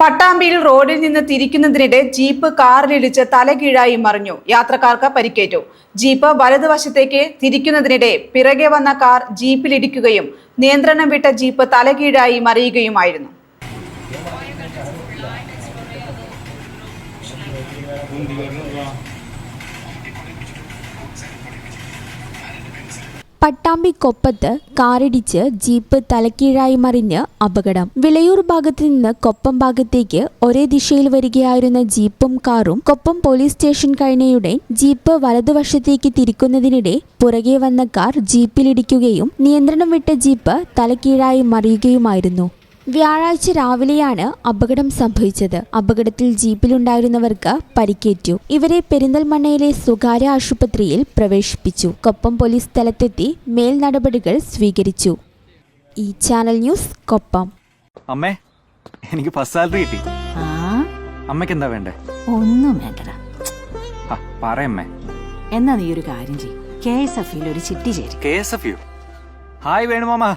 പട്ടാമ്പിയിൽ റോഡിൽ നിന്ന് തിരിക്കുന്നതിനിടെ ജീപ്പ് കാറിലിടിച്ച് തലകീഴായി മറിഞ്ഞു. യാത്രക്കാർക്ക് പരിക്കേറ്റു. ജീപ്പ് വലതുവശത്തേക്ക് തിരിക്കുന്നതിനിടെ പിറകെ വന്ന കാർ ജീപ്പിലിടിക്കുകയും നിയന്ത്രണം വിട്ട ജീപ്പ് തലകീഴായി മറിയുകയുമായിരുന്നു. പട്ടാമ്പി കൊപ്പത്ത് കാറിടിച്ച് ജീപ്പ് തലക്കീഴായി മറിഞ്ഞ് അപകടം. വിളയൂർ ഭാഗത്ത് നിന്ന് കൊപ്പം ഭാഗത്തേക്ക് ഒരേ ദിശയിൽ വരികയായിരുന്ന ജീപ്പും കാറും കൊപ്പം പോലീസ് സ്റ്റേഷൻ കഴിഞ്ഞയുടെ ജീപ്പ് വലതുവശത്തേക്ക് തിരിക്കുന്നതിനിടെ പുറകെ വന്ന കാർ ജീപ്പിലിടിക്കുകയും നിയന്ത്രണം വിട്ട ജീപ്പ് തലക്കീഴായി മറിയുകയുമായിരുന്നു. വ്യാഴാഴ്ച രാവിലെയാണ് അപകടം സംഭവിച്ചത്. അപകടത്തിൽ ജീപ്പിലുണ്ടായിരുന്നവർക്ക് പരിക്കേറ്റു. ഇവരെ പെരിന്തൽമണ്ണയിലെ സ്വകാര്യ ആശുപത്രിയിൽ പ്രവേശിപ്പിച്ചു. കൊപ്പം പോലീസ് സ്ഥലത്തെത്തി മേൽ നടപടികൾ സ്വീകരിച്ചു. ഈ ചാനൽ ന്യൂസ് കൊപ്പം. അമ്മേ എനിക്ക് ഫസ്റ്റ് സാലറി കിട്ടി. ആ? അമ്മയ്ക്ക് എന്താ വേണ്ടേ? ഒന്നും വേണ്ടടാ. ആ പറയമ്മേ എന്നാ നീ ഒരു കാര്യം ചെയ്യും. കെ എസ് എഫ് ഒരു ചിട്ടി ചേരും. K S F U. Hi വേണുമാമ.